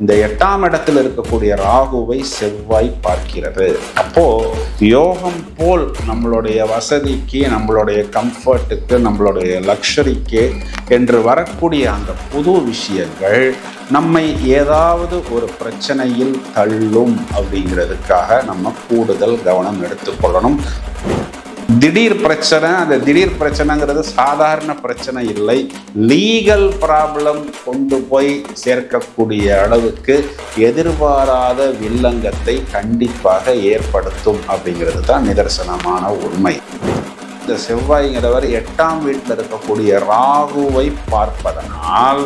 இந்த எட்டாம் இடத்தில் இருக்கக்கூடிய ராகுவை செவ்வாய் பார்க்கிறது. அப்போ யோகம் போல் நம்மளுடைய வசதிக்கு நம்மளுடைய கம்ஃபர்ட்டுக்கு நம்மளுடைய லக்ஷரிக்கு என்று வரக்கூடிய அந்த புது விஷயங்கள் நம்மை ஏதாவது ஒரு பிரச்சனையில் தள்ளும் அப்படிங்கிறதுக்காக நம்ம கூடுதல் கவனம் எடுத்துக்கொள்ளணும். திடீர் பிரச்சனை அந்த திடீர் பிரச்சனைங்கிறது சாதாரண பிரச்சனை இல்லை. லீகல் ப்ராப்ளம் கொண்டு போய் சேர்க்கக்கூடிய அளவுக்கு எதிர்பாராத வில்லங்கத்தை கண்டிப்பாக ஏற்படுத்தும் அப்படிங்கிறது தான் நிதர்சனமான உண்மை. இந்த செவ்வாய்ங்கிறவர் எட்டாம் வீட்டில் இருக்கக்கூடிய ராகுவை பார்ப்பதனால்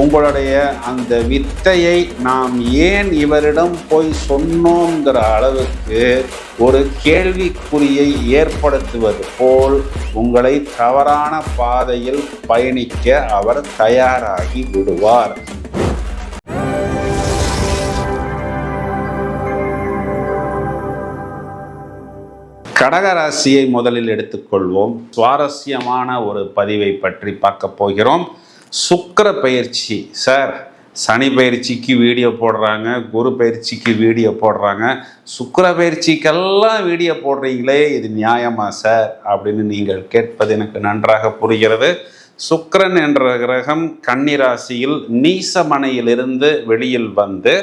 உங்களுடைய அந்த வித்தையை நாம் ஏன் இவரிடம் போய் சொன்னோங்கிற அளவுக்கு ஒரு கேள்விக்குறியை ஏற்படுத்துவது போல் உங்களை தவறான பாதையில் பயணிக்க அவர் தயாராகி விடுவார். கடகராசியை முதலில் எடுத்துக்கொள்வோம். சுவாரஸ்யமான ஒரு பதிவை பற்றி பார்க்க போகிறோம். சுக்கர பயிற்சி. சார் சனி பயிற்சிக்கு வீடியோ போடுறாங்க குரு பயிற்சிக்கு வீடியோ போடுறாங்க. சுக்கர பயிற்சிக்கெல்லாம் வீடியோ போடுறீங்களே இது நியாயமா சார்? அப்படின்னு நீங்கள் கேட்பது எனக்கு நன்றாக புரிகிறது. சுக்கரன் என்ற கிரகம் கன்னிராசியில் நீசமனையிலிருந்து வெளியில் வந்து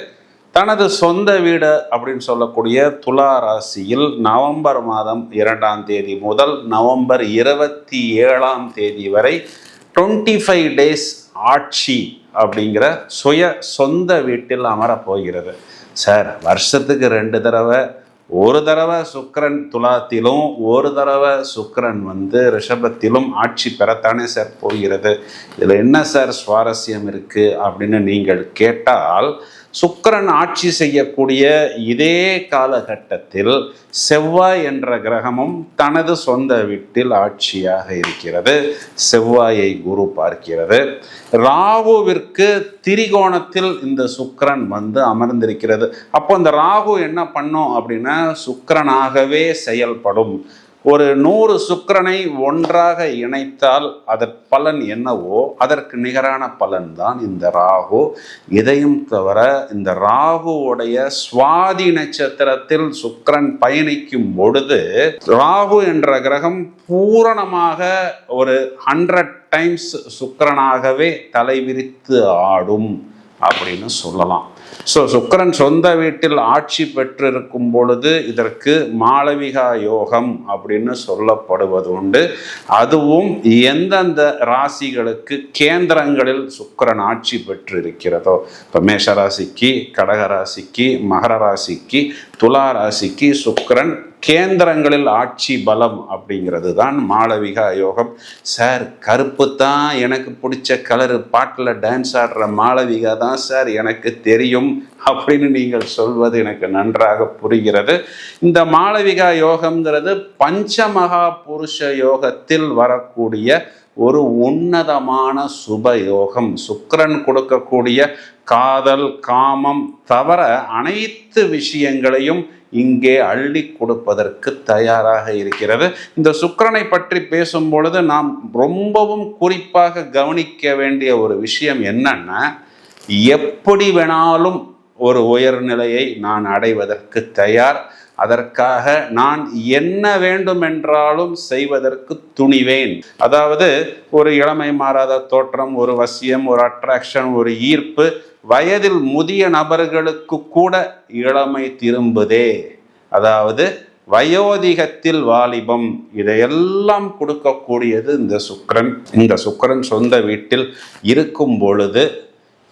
தனது சொந்த வீடு அப்படின்னு சொல்லக்கூடிய துலா ராசியில் நவம்பர் மாதம் இரண்டாம் தேதி முதல் நவம்பர் இருபத்தி ஏழாம் தேதி வரை டுவெண்ட்டி ஃபைவ் டேஸ் ஆட்சி அப்படிங்கிற சுய சொந்த வீட்டில் அமரப் போகிறது. சார் வருஷத்துக்கு ரெண்டு தடவை ஒரு தடவை சுக்கரன் துலாத்திலும் ஒரு தடவை சுக்கரன் வந்து ரிஷபத்திலும் ஆட்சி பெறத்தானே சார் போகிறது. இதில் என்ன சார் சுவாரஸ்யம் இருக்குது அப்படின்னு நீங்கள் கேட்டால் சுக்கிரன் ஆட்சி செய்யக்கூடிய இதே காலகட்டத்தில் செவ்வாய் என்ற கிரகமும் தனது சொந்த வீட்டில் ஆட்சியாக இருக்கிறது. செவ்வாயை குரு பார்க்கிறது. ராகுவிற்கு திரிகோணத்தில் இந்த சுக்கரன் வந்து அமர்ந்திருக்கிறது. அப்போ இந்த ராகு என்ன பண்ணும் அப்படின்னா சுக்கரனாகவே செயல்படும். ஒரு நூறு சுக்கரனை ஒன்றாக இணைத்தால் அதன் பலன் என்னவோ அதற்கு நிகரான பலன் தான் இந்த ராகு. இதையும் தவிர இந்த ராகுவுடைய சுவாதி நட்சத்திரத்தில் சுக்கரன் பயணிக்கும் பொழுது ராகு என்ற கிரகம் பூரணமாக ஒரு ஹண்ட்ரட் டைம்ஸ் சுக்கரனாகவே தலைவிரித்து ஆடும் அப்படின்னு சொல்லலாம். ஸோ சுக்கரன் சொந்த வீட்டில் ஆட்சி பெற்றிருக்கும் பொழுது இதற்கு மாளவிகா யோகம் அப்படின்னு சொல்லப்படுவது உண்டு. அதுவும் எந்தெந்த ராசிகளுக்கு கேந்திரங்களில் சுக்கரன் ஆட்சி பெற்றிருக்கிறதோ இப்போ மேஷ ராசிக்கு கடக ராசிக்கு மகர ராசிக்கு துலா ராசிக்கு சுக்கரன் கேந்திரங்களில் ஆட்சி பலம் அப்படிங்கிறது தான் மாளவிகா யோகம் சார் கருப்பு தான் எனக்கு பிடிச்ச கலரு பாட்டில் டான்ஸ் ஆடுற மாளவிகா தான் சார் எனக்கு தெரியும் அப்படின்னு நீங்கள் சொல்வது எனக்கு நன்றாக புரிகிறது. இந்த மாளவிகா யோகம்ங்கிறது பஞ்சமகா புருஷ யோகத்தில் வரக்கூடிய ஒரு உன்னதமான சுப யோகம் கொடுக்கக்கூடிய காதல் காமம் தவிர அனைத்து விஷயங்களையும் இங்கே அள்ளி கொடுப்பதற்கு தயாராக இருக்கிறது. இந்த சுக்கரனை பற்றி பேசும் பொழுது நாம் ரொம்பவும் குறிப்பாக கவனிக்க வேண்டிய ஒரு விஷயம் என்னன்னா எப்படி வேணாலும் ஒரு உயர்நிலையை நான் அடைவதற்கு தயார். அதற்காக நான் என்ன வேண்டுமென்றாலும் செய்வதற்கு துணிவேன். அதாவது ஒரு இளமை மாறாத தோற்றம் ஒரு வசியம் ஒரு அட்ராக்ஷன் ஒரு ஈர்ப்பு வயதில் முதிய நபர்களுக்கு கூட இளமை திரும்புதே. அதாவது வயோதிகத்தில் வாலிபம் இதையெல்லாம் கொடுக்கக்கூடியது இந்த சுக்கரன். இந்த சுக்கிரன் சொந்த வீட்டில் இருக்கும் பொழுது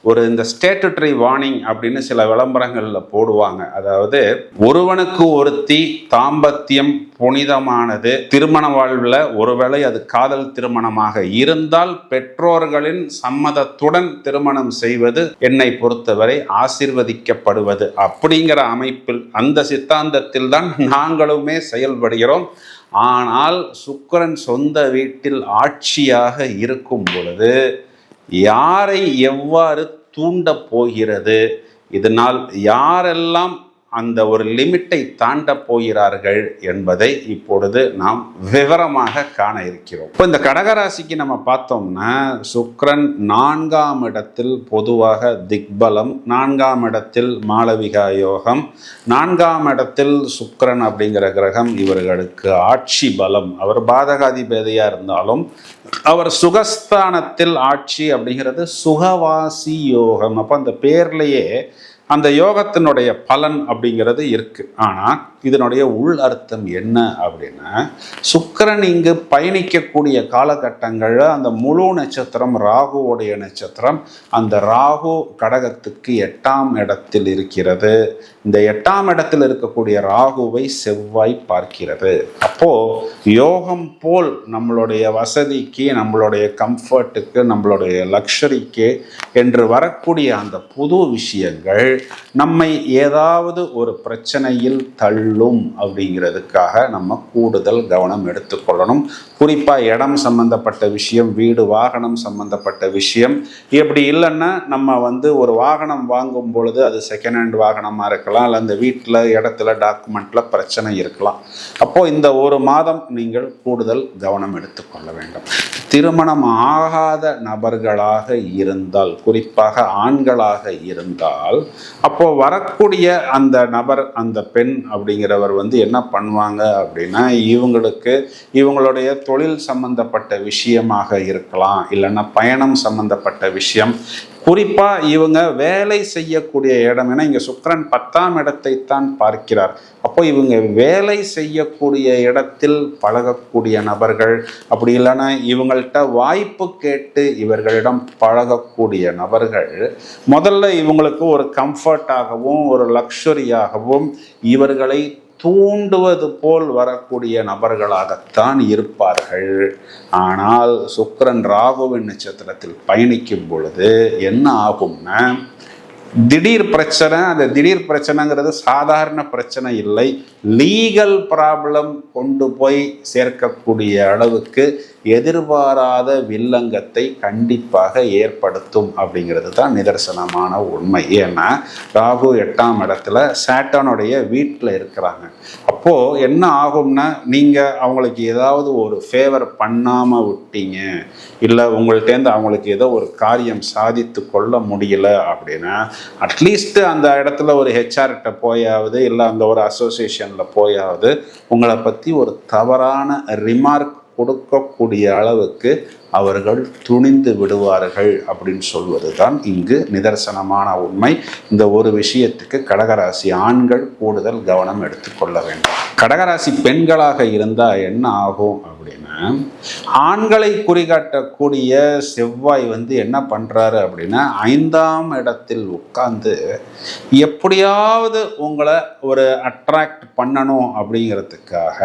ஒரு இந்த ஸ்டேட்டுட்டரி வார்னிங் அப்படின்னு சில விளம்பரங்களில் போடுவாங்க. அதாவது ஒருவனுக்கு ஒருத்தி தாம்பத்தியம் புனிதமானது திருமண வாழ்வில் ஒருவேளை அது காதல் திருமணமாக இருந்தால் பெற்றோர்களின் சம்மதத்துடன் திருமணம் செய்வது என்னை பொறுத்தவரை ஆசிர்வதிக்கப்படுவது. அப்படிங்கிற அமைப்பில் அந்த சித்தாந்தத்தில் தான் நாங்களுமே செயல்படுகிறோம். ஆனால் சுக்கரன் சொந்த வீட்டில் ஆட்சியாக இருக்கும் பொழுது யாரை எவ்வாறு தூண்டப் போகிறது? இதனால் யாரெல்லாம் அந்த ஒரு லிமிட்டை தாண்ட போகிறார்கள் என்பதை இப்பொழுது நாம் விவரமாக காண இருக்கிறோம். இப்போ இந்த கடகராசிக்கு நம்ம பார்த்தோம்னா சுக்ரன் நான்காம் இடத்தில் பொதுவாக திக்பலம் நான்காம் இடத்தில் மாளவிகா யோகம் நான்காம் இடத்தில் சுக்ரன் அப்படிங்கிற கிரகம் இவர்களுக்கு ஆட்சி பலம். அவர் பாதகாதிபதியா இருந்தாலும் அவர் சுகஸ்தானத்தில் ஆட்சி அப்படிங்கிறது சுகவாசி யோகம். அப்போ அந்த பேர்லேயே அந்த யோகத்தினுடைய பலன் அப்படிங்கிறது இருக்குது ஆனால் இதனுடைய உள் அர்த்தம் என்ன அப்படின்னா சுக்கிரன் இங்கு பயணிக்கக்கூடிய காலகட்டங்களில் அந்த முழு நட்சத்திரம் ராகுவோடைய நட்சத்திரம் அந்த ராகு கடகத்துக்கு எட்டாம் இடத்தில் இருக்கிறது. இந்த எட்டாம் இடத்தில் இருக்கக்கூடிய ராகுவை செவ்வாய் பார்க்கிறது. அப்போ யோகம் போல் நம்மளுடைய வசதிக்கு நம்மளுடைய கம்ஃபர்ட்டுக்கு நம்மளுடைய லக்ஷரிக்கு என்று வரக்கூடிய அந்த புது விஷயங்கள் நம்மை ஏதாவது ஒரு பிரச்சனையில் தள்ளும் அப்படிங்கிறதுக்காக நம்ம கூடுதல் கவனம் எடுத்துக்கொள்ளணும். குறிப்பாக இடம் சம்பந்தப்பட்ட விஷயம் வீடு வாகனம் சம்பந்தப்பட்ட விஷயம். இப்படி இல்லைன்னா நம்ம வந்து ஒரு வாகனம் வாங்கும் பொழுது அது செகண்ட் ஹேண்ட் வாகனமாக இருக்கலாம் இல்லை அந்த வீட்டில் இடத்துல டாக்குமெண்ட்டில் பிரச்சனை இருக்கலாம். அப்போது இந்த ஒரு மாதம் நீங்கள் கூடுதல் கவனம் எடுத்துக்கொள்ள வேண்டும். திருமணம் ஆகாத நபர்களாக இருந்தால் குறிப்பாக ஆண்களாக இருந்தால் அப்போது வரக்கூடிய அந்த நபர் அந்த பெண் அப்படிங்கிறவர் வந்து என்ன பண்ணுவாங்க அப்படின்னா இவங்களுக்கு இவங்களுடைய தொழில் சம்பந்தப்பட்ட விஷயமாக இருக்கலாம் இல்லைன்னா பயணம் சம்பந்தப்பட்ட விஷயம் குறிப்பாக இவங்க வேலை செய்யக்கூடிய இடம் ஏன்னா இங்க சுக்கரன் பத்தாம் இடத்தை தான் பார்க்கிறார். அப்போ இவங்க வேலை செய்யக்கூடிய இடத்தில் பழகக்கூடிய நபர்கள் அப்படி இல்லைன்னா இவங்கள்ட்ட வாய்ப்பு கேட்டு இவர்களிடம் பழகக்கூடிய நபர்கள் முதல்ல இவங்களுக்கு ஒரு கம்ஃபர்ட்டாகவும் ஒரு லக்ஸரியாகவும் இவர்களை தூண்டுவது போல் வரக்கூடிய நபர்களாகத்தான் இருப்பார்கள். ஆனால் சுக்கரன் ராகுவின் நட்சத்திரத்தில் பயணிக்கும் பொழுது என்ன ஆகும்னா திடீர் பிரச்சனை அந்த திடீர் பிரச்சனைங்கிறது சாதாரண பிரச்சனை இல்லை. லீகல் ப்ராப்ளம் கொண்டு போய் சேர்க்கக்கூடிய அளவுக்கு எதிர்பாராத வில்லங்கத்தை கண்டிப்பாக ஏற்படுத்தும் அப்படிங்கிறது தான் நிதர்சனமான உண்மை. ஏன்னா ராகு எட்டாம் இடத்துல சேட்டனுடைய வீட்டில் இருக்கிறாங்க. அப்போது என்ன ஆகும்னா நீங்கள் அவங்களுக்கு ஏதாவது ஒரு ஃபேவர் பண்ணாமல் விட்டீங்க இல்லை உங்கள்கிட்டேருந்து அவங்களுக்கு ஏதோ ஒரு காரியம் சாதித்து கொள்ள முடியல அப்படின்னா அட்லீஸ்ட்டு அந்த இடத்துல ஒரு ஹெச்ஆர்கிட்ட போயாவது இல்லை அந்த ஒரு அசோசியேஷனில் போயாவது உங்களை பற்றி ஒரு தவறான ரிமார்க் கொடுக்கக்கூடிய அளவுக்கு அவர்கள் துணிந்து விடுவார்கள் அப்படின்னு சொல்வது தான் இங்கு நிதர்சனமான உண்மை. இந்த ஒரு விஷயத்துக்கு கடகராசி ஆண்கள் கூடுதல் கவனம் எடுத்துக்கொள்ள வேண்டும். கடகராசி பெண்களாக இருந்தால் என்ன ஆகும் அப்படின்னா ஆண்களை குறிகாட்டக்கூடிய செவ்வாய் வந்து என்ன பண்ணுறாரு அப்படின்னா ஐந்தாம் இடத்தில் உட்கார்ந்து எப்படியாவது உங்களை ஒரு அட்ராக்ட் பண்ணணும் அப்படிங்கிறதுக்காக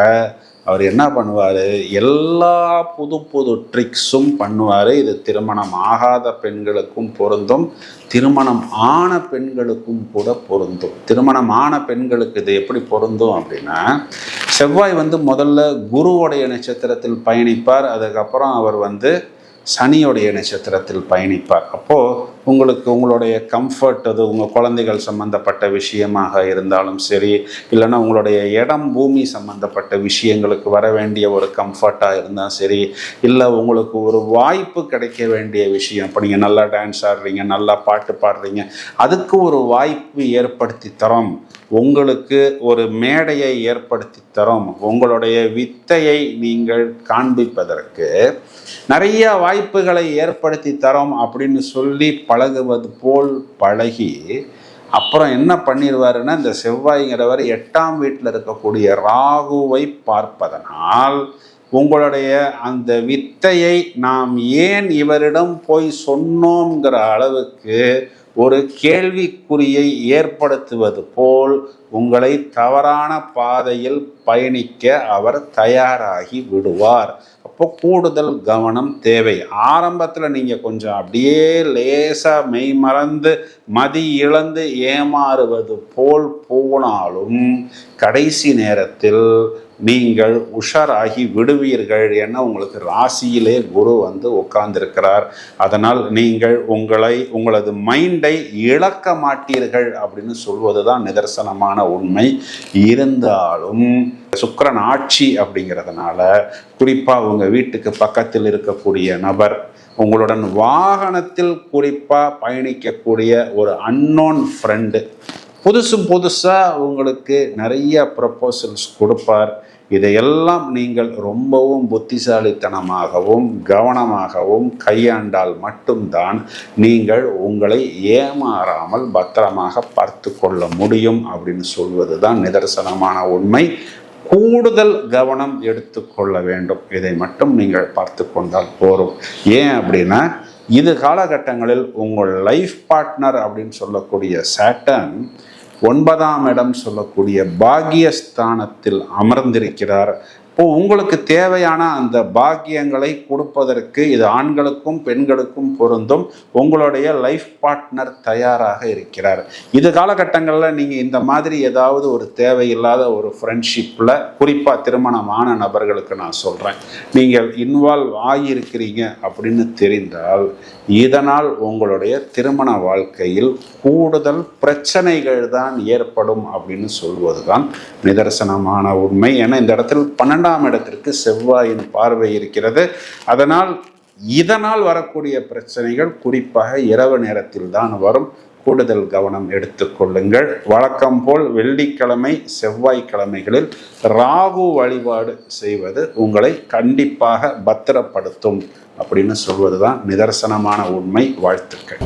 அவர் என்ன பண்ணுவார்? எல்லா புது புது ட்ரிக்ஸும் பண்ணுவார். இது திருமணம் ஆகாத பெண்களுக்கும் பொருந்தும் திருமணம் ஆன பெண்களுக்கும் கூட பொருந்தும். திருமணம் ஆன பெண்களுக்கு இது எப்படி பொருந்தும் அப்படின்னா செவ்வாய் வந்து முதல்ல குருவுடைய நட்சத்திரத்தில் பயணிப்பார். அதுக்கப்புறம் அவர் வந்து சனியுடைய நட்சத்திரத்தில் பயணிப்பார். அப்போது உங்களுக்கு உங்களுடைய கம்ஃபர்ட் அது உங்கள் குழந்தைகள் சம்பந்தப்பட்ட விஷயமாக இருந்தாலும் சரி இல்லைன்னா உங்களுடைய இடம் பூமி சம்பந்தப்பட்ட விஷயங்களுக்கு வர வேண்டிய ஒரு கம்ஃபர்ட்டாக இருந்தால் சரி இல்லை உங்களுக்கு ஒரு வாய்ப்பு கிடைக்க வேண்டிய விஷயம். இப்போ நீங்கள் நல்லா டான்ஸ் ஆடுறீங்க நல்லா பாட்டு பாடுறீங்க அதுக்கு ஒரு வாய்ப்பு ஏற்படுத்தி தரோம். உங்களுக்கு ஒரு மேடையை ஏற்படுத்தி தரோம். உங்களுடைய வித்தையை நீங்கள் காண்பிப்பதற்கு நிறைய வாய்ப்புகளை ஏற்படுத்தி தரோம் அப்படின்னு சொல்லி பழகுவது போல் பழகி அப்புறம் என்ன பண்ணிடுவாருன்னா இந்த செவ்வாய்ங்கிறவர் எட்டாம் வீட்டில் இருக்கக்கூடிய ராகுவை பார்ப்பதனால் உங்களுடைய அந்த வித்தையை நாம் ஏன் இவரிடம் போய் சொன்னோங்கிற அளவுக்கு ஒரு கேள்விக்குறியை ஏற்படுத்துவது போல் உங்களை தவறான பாதையில் பயணிக்க அவர் தயாராகி விடுவார். அப்போ கூடுதல் கவனம் தேவை. ஆரம்பத்தில் நீங்கள் கொஞ்சம் அப்படியே லேசாக மெய் மறந்து மதி இழந்து ஏமாறுவது போல் போனாலும் கடைசி நேரத்தில் நீங்கள் உஷாராகி விடுவீர்கள் என உங்களுக்கு ராசியிலே குரு வந்து உட்கார்ந்திருக்கிறார். அதனால் நீங்கள் உங்களை உங்களது மைண்டை இழக்க மாட்டீர்கள் அப்படின்னு சொல்வது தான் நிதர்சனமான உண்மை. இருந்தாலும் சுக்கரன் ஆட்சி அப்படிங்கிறதுனால குறிப்பாக உங்கள் வீட்டுக்கு பக்கத்தில் இருக்கக்கூடிய நபர் உங்களுடன் வாகனத்தில் குறிப்பாக பயணிக்கக்கூடிய ஒரு அன்னோன் ஃப்ரெண்டு புதுசும் புதுசாக உங்களுக்கு நிறைய ப்ரப்போசல்ஸ் கொடுப்பார். இதையெல்லாம் நீங்கள் ரொம்பவும் புத்திசாலித்தனமாகவும் கவனமாகவும் கையாண்டால் மட்டும்தான் நீங்கள் உங்களை ஏமாறாமல் பத்திரமாக பார்த்து கொள்ள முடியும் அப்படின்னு சொல்வது தான் நிதர்சனமான உண்மை. கூடுதல் கவனம் எடுத்துக்கொள்ள வேண்டும். இதை மட்டும் நீங்கள் பார்த்து கொண்டால் போரும். ஏன் அப்படின்னா இது காலகட்டங்களில் உங்கள் லைஃப் பார்ட்னர் அப்படின்னு சொல்லக்கூடிய சேட்டன் ஒன்பதாம் இடம் சொல்லக்கூடிய பாகியஸ்தானத்தில் அமர்ந்திருக்கிறார் இப்போ உங்களுக்கு தேவையான அந்த பாக்கியங்களை கொடுப்பதற்கு இது ஆண்களுக்கும் பெண்களுக்கும் பொருந்தும். உங்களுடைய லைஃப் பார்ட்னர் தயாராக இருக்கிறார். இது காலகட்டங்களில் நீங்கள் இந்த மாதிரி ஏதாவது ஒரு தேவையில்லாத ஒரு ஃப்ரெண்ட்ஷிப்பில் குறிப்பாக திருமணமான நபர்களுக்கு நான் சொல்கிறேன் நீங்கள் இன்வால்வ் ஆகியிருக்கிறீங்க அப்படின்னு தெரிந்தால் இதனால் உங்களுடைய திருமண வாழ்க்கையில் கூடுதல் பிரச்சனைகள் தான் ஏற்படும் அப்படின்னு சொல்வது தான் நிதர்சனமான உண்மை. ஏன்னா இந்த இடத்தில் பன்னெண்டு இரண்டாம் இடத்திற்கு செவ்வாயின் பார்வை இருக்கிறது. அதனால் இதனால் வரக்கூடிய பிரச்சனைகள் குறிப்பாக இரவு நேரத்தில் தான் வரும். கூடுதல் கவனம் எடுத்துக்கொள்ளுங்கள் வழக்கம் போல் வெள்ளிக்கிழமை செவ்வாய்க்கிழமைகளில் ராகு வழிபாடு செய்வது உங்களை கண்டிப்பாக பத்திரப்படுத்தும் அப்படின்னு சொல்வது தான் நிதர்சனமான உண்மை. வாழ்த்துக்கள்.